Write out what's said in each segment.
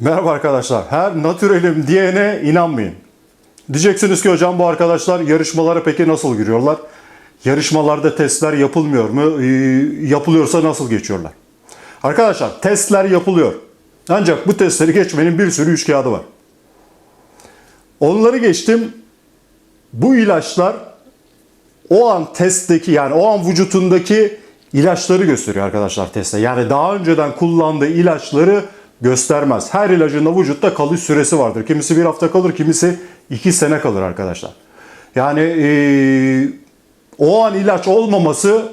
Merhaba arkadaşlar. Her natürelim diyene inanmayın. Diyeceksiniz ki hocam bu arkadaşlar yarışmalara peki nasıl giriyorlar? Yarışmalarda testler yapılmıyor mu? Ee, yapılıyorsa nasıl geçiyorlar? Arkadaşlar testler yapılıyor. Ancak bu testleri geçmenin bir sürü üç kağıdı var. Onları geçtim. Bu ilaçlar o an testteki yani o an vücutundaki ilaçları gösteriyor arkadaşlar testte. Yani daha önceden kullandığı ilaçları göstermez. Her ilacında vücutta kalış süresi vardır. Kimisi bir hafta kalır, kimisi iki sene kalır arkadaşlar. Yani eee, o an ilaç olmaması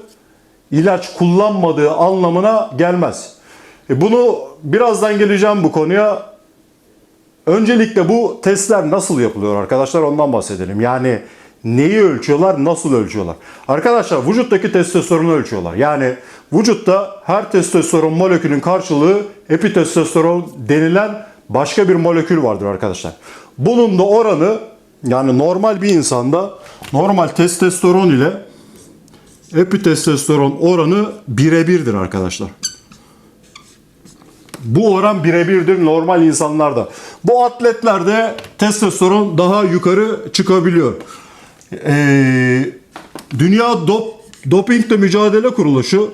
ilaç kullanmadığı anlamına gelmez. E bunu birazdan geleceğim bu konuya. Öncelikle bu testler nasıl yapılıyor arkadaşlar ondan bahsedelim. Yani neyi ölçüyorlar, nasıl ölçüyorlar? Arkadaşlar vücuttaki testosteronu ölçüyorlar. Yani vücutta her testosteron molekülün karşılığı epitestosteron denilen başka bir molekül vardır arkadaşlar. Bunun da oranı yani normal bir insanda normal testosteron ile epitestosteron oranı birebirdir arkadaşlar. Bu oran birebirdir normal insanlarda. Bu atletlerde testosteron daha yukarı çıkabiliyor. Ee, Dünya Dop Dopingle Mücadele Kuruluşu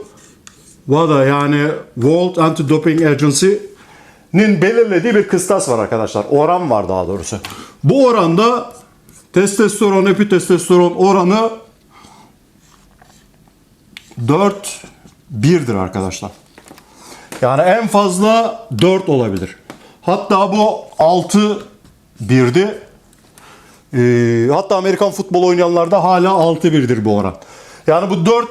WADA yani World Anti-Doping Agency'nin belirlediği bir kıstas var arkadaşlar. Oran var daha doğrusu. Bu oranda testosteron, epitestosteron oranı 4 1'dir arkadaşlar. Yani en fazla 4 olabilir. Hatta bu 6 1'di. E, hatta Amerikan futbol oynayanlarda hala 6-1'dir bu oran. Yani bu 4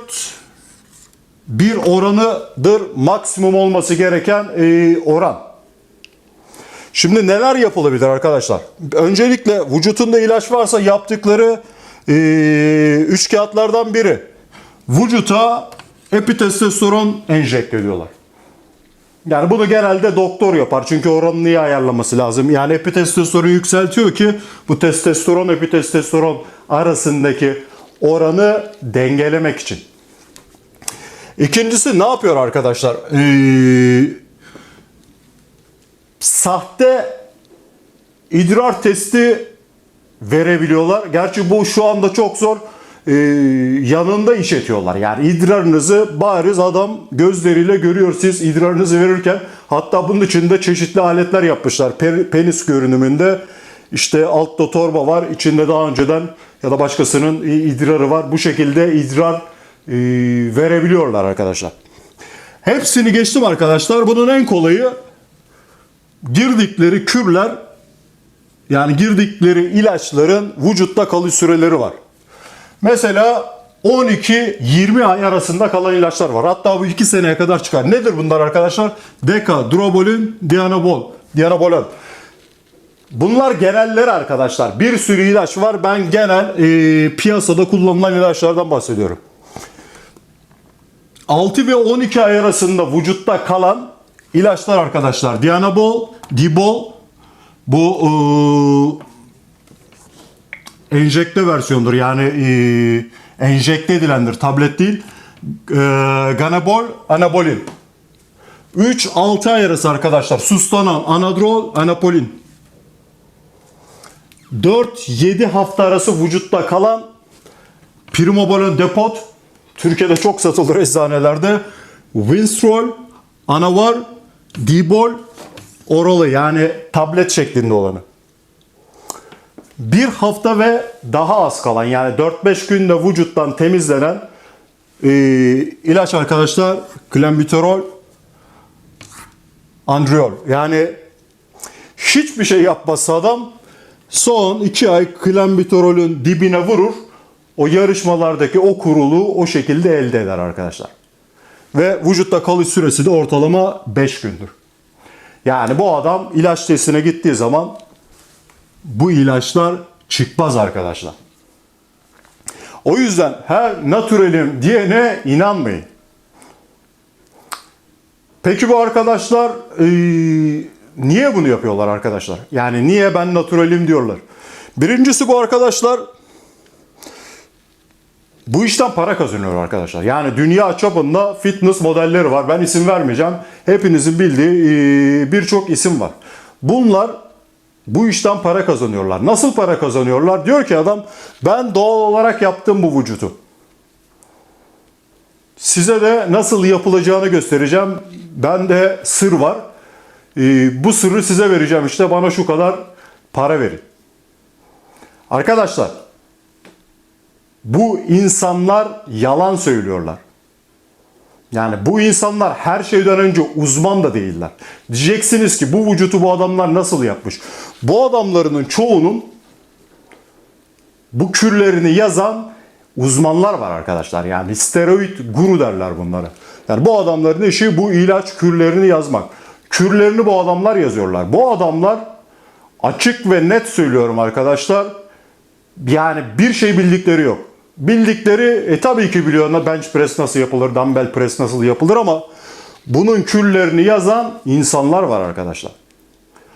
bir oranıdır maksimum olması gereken e, oran. Şimdi neler yapılabilir arkadaşlar? Öncelikle vücutunda ilaç varsa yaptıkları e, üç kağıtlardan biri. Vücuta epitestosteron enjekte ediyorlar. Yani bunu genelde doktor yapar. Çünkü oranını iyi ayarlaması lazım. Yani epitestosteronu yükseltiyor ki bu testosteron epitestosteron arasındaki oranı dengelemek için. İkincisi ne yapıyor arkadaşlar? Ee, sahte idrar testi verebiliyorlar. Gerçi bu şu anda çok zor. Ee, yanında işletiyorlar. Yani idrarınızı bariz adam gözleriyle görüyor siz idrarınızı verirken. Hatta bunun içinde çeşitli aletler yapmışlar. Pe- Penis görünümünde işte altta torba var. içinde daha önceden ya da başkasının idrarı var. Bu şekilde idrar e, verebiliyorlar arkadaşlar. Hepsini geçtim arkadaşlar. Bunun en kolayı girdikleri kürler yani girdikleri ilaçların vücutta kalış süreleri var. Mesela 12-20 ay arasında kalan ilaçlar var. Hatta bu 2 seneye kadar çıkar. Nedir bunlar arkadaşlar? Deka, Drobolin, Dianabol, Dianabolon. Bunlar geneller arkadaşlar. Bir sürü ilaç var. Ben genel e, piyasada kullanılan ilaçlardan bahsediyorum. 6 ve 12 ay arasında vücutta kalan ilaçlar arkadaşlar. Dianabol, Dibol, bu e, enjekte versiyondur. Yani e, enjekte edilendir. Tablet değil. E, Ganabol, anabolin. 3-6 ay arası arkadaşlar. Sustanon, anadrol, anapolin. 4-7 hafta arası vücutta kalan Primobolon depot Türkiye'de çok satılır eczanelerde. Winstrol, Anavar, Dibol, oralı yani tablet şeklinde olanı. Bir hafta ve daha az kalan yani 4-5 günde vücuttan temizlenen e, ilaç arkadaşlar klenbuterol, andriol. Yani hiçbir şey yapmazsa adam son 2 ay klenbuterolün dibine vurur. O yarışmalardaki o kuruluğu o şekilde elde eder arkadaşlar. Ve vücutta kalış süresi de ortalama 5 gündür. Yani bu adam ilaç testine gittiği zaman bu ilaçlar çıkmaz arkadaşlar. O yüzden her natürelim diyene inanmayın. Peki bu arkadaşlar eee, niye bunu yapıyorlar arkadaşlar? Yani niye ben natürelim diyorlar? Birincisi bu arkadaşlar bu işten para kazanıyor arkadaşlar. Yani dünya çapında fitness modelleri var. Ben isim vermeyeceğim. Hepinizin bildiği e, birçok isim var. Bunlar bu işten para kazanıyorlar. Nasıl para kazanıyorlar? Diyor ki adam ben doğal olarak yaptım bu vücudu. Size de nasıl yapılacağını göstereceğim. Bende sır var. Ee, bu sırrı size vereceğim işte bana şu kadar para verin. Arkadaşlar bu insanlar yalan söylüyorlar. Yani bu insanlar her şeyden önce uzman da değiller. Diyeceksiniz ki bu vücutu bu adamlar nasıl yapmış? Bu adamlarının çoğunun bu kürlerini yazan uzmanlar var arkadaşlar. Yani steroid guru derler bunlara. Yani bu adamların işi bu ilaç kürlerini yazmak. Kürlerini bu adamlar yazıyorlar. Bu adamlar açık ve net söylüyorum arkadaşlar. Yani bir şey bildikleri yok. Bildikleri e, tabii ki biliyorlar bench press nasıl yapılır, dumbbell press nasıl yapılır ama bunun kürlerini yazan insanlar var arkadaşlar.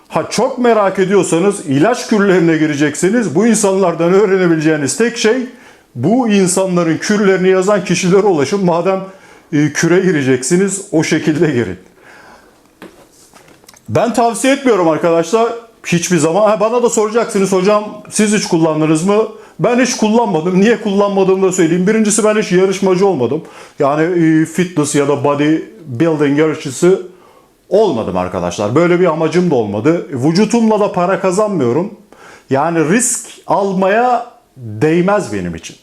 Ha çok merak ediyorsanız ilaç kürlerine gireceksiniz. Bu insanlardan öğrenebileceğiniz tek şey bu insanların kürlerini yazan kişilere ulaşın. Madem e, küre gireceksiniz o şekilde girin. Ben tavsiye etmiyorum arkadaşlar. Hiçbir zaman. Ha, bana da soracaksınız hocam siz hiç kullandınız mı? Ben hiç kullanmadım. Niye kullanmadığımı da söyleyeyim. Birincisi ben hiç yarışmacı olmadım. Yani e, fitness ya da body building yarışçısı olmadım arkadaşlar. Böyle bir amacım da olmadı. Vücutumla da para kazanmıyorum. Yani risk almaya değmez benim için.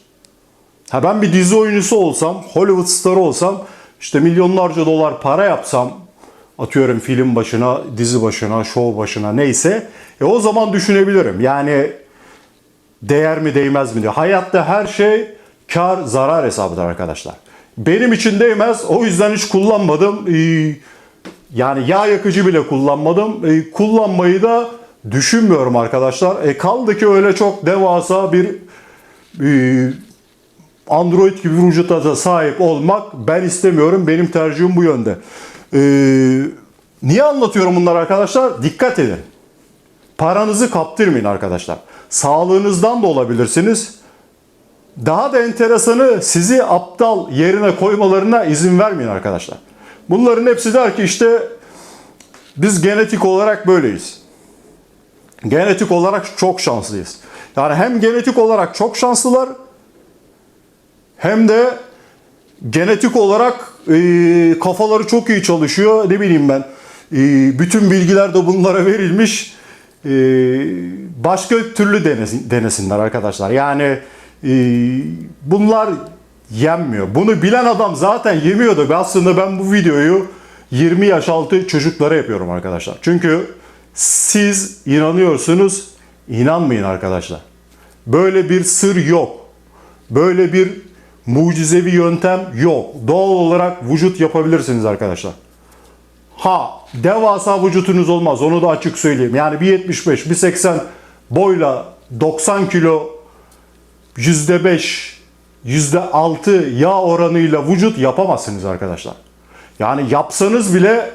Ha ben bir dizi oyuncusu olsam, Hollywood starı olsam, işte milyonlarca dolar para yapsam, atıyorum film başına, dizi başına, show başına neyse, e o zaman düşünebilirim. Yani değer mi değmez mi diye. Hayatta her şey kar zarar hesabıdır arkadaşlar. Benim için değmez. O yüzden hiç kullanmadım. Ee, yani yağ yakıcı bile kullanmadım. Ee, kullanmayı da düşünmüyorum arkadaşlar. E kaldı ki öyle çok devasa bir e, Android gibi bir vücuta da sahip olmak ben istemiyorum. Benim tercihim bu yönde. Ee, niye anlatıyorum bunları arkadaşlar? Dikkat edin. Paranızı kaptırmayın arkadaşlar. Sağlığınızdan da olabilirsiniz. Daha da enteresanı sizi aptal yerine koymalarına izin vermeyin arkadaşlar. Bunların hepsi der ki işte biz genetik olarak böyleyiz. Genetik olarak çok şanslıyız. Yani hem genetik olarak çok şanslılar hem de genetik olarak e, kafaları çok iyi çalışıyor. Ne bileyim ben. E, bütün bilgiler de bunlara verilmiş. E, başka türlü denesin, denesinler arkadaşlar. Yani e, bunlar yenmiyor. Bunu bilen adam zaten yemiyordu. Ve Aslında ben bu videoyu 20 yaş altı çocuklara yapıyorum arkadaşlar. Çünkü siz inanıyorsunuz, inanmayın arkadaşlar. Böyle bir sır yok. Böyle bir mucizevi yöntem yok. Doğal olarak vücut yapabilirsiniz arkadaşlar. Ha devasa vücutunuz olmaz onu da açık söyleyeyim. Yani bir 75, bir 80 boyla 90 kilo %5, %6 yağ oranıyla vücut yapamazsınız arkadaşlar. Yani yapsanız bile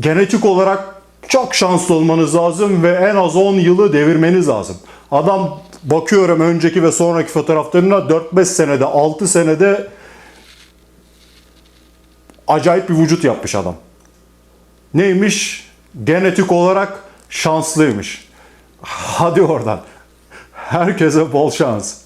genetik olarak çok şanslı olmanız lazım ve en az 10 yılı devirmeniz lazım. Adam bakıyorum önceki ve sonraki fotoğraflarına 4-5 senede, 6 senede acayip bir vücut yapmış adam. Neymiş? Genetik olarak şanslıymış. Hadi oradan. Herkese bol şans.